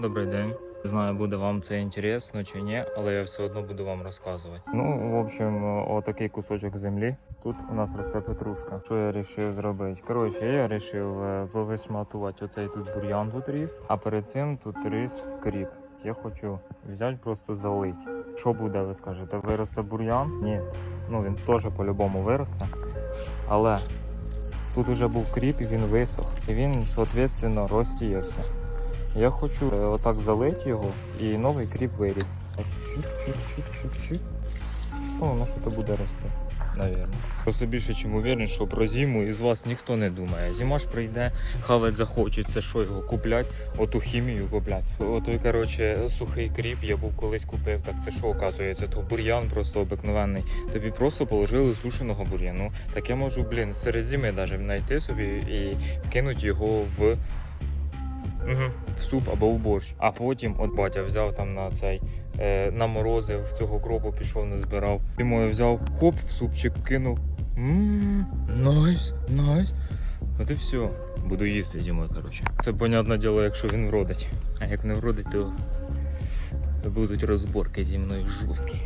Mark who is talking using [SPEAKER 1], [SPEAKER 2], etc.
[SPEAKER 1] Добрий день. Не Знаю, буде вам це інтересно чи ні, але я все одно буду вам розказувати. Ну, в общем, отакий кусочок землі. Тут у нас росте петрушка. Що я вирішив зробити? Коротше, я вирішив повишматувати оцей тут бур'ян тут ріс, а перед цим тут ріс кріп. Я хочу взяти просто залити. Що буде, ви скажете? Виросте бур'ян? Ні. Ну він теж по-любому виросте. Але тут уже був кріп і він висох. І він, соответственно, розсіявся. Я хочу е, отак залити його і новий кріп виріс. Ну, воно що то буде рости. Навірно. Просто більше чим уверен, що про зиму із вас ніхто не думає. Зима ж прийде, хавать захочеться, що його куплять, оту хімію куплять. Отой, коротше, сухий кріп я був колись купив. Так це що оказується? То бур'ян просто обикновенний. Тобі просто положили сушеного бур'яну. Так я можу, блін, серед зими навіть знайти собі і кинути його в. В суп або в борщ. А потім от батя взяв там на цей е, наморозив цього кропу, пішов не збирав. Зимою взяв, хоп, в супчик кинув. Ммм, найс, найс. От і все. Буду їсти зимою, коротше. Це понятне діло, якщо він вродить. А як не вродить, то будуть розборки зі мною жорсткі.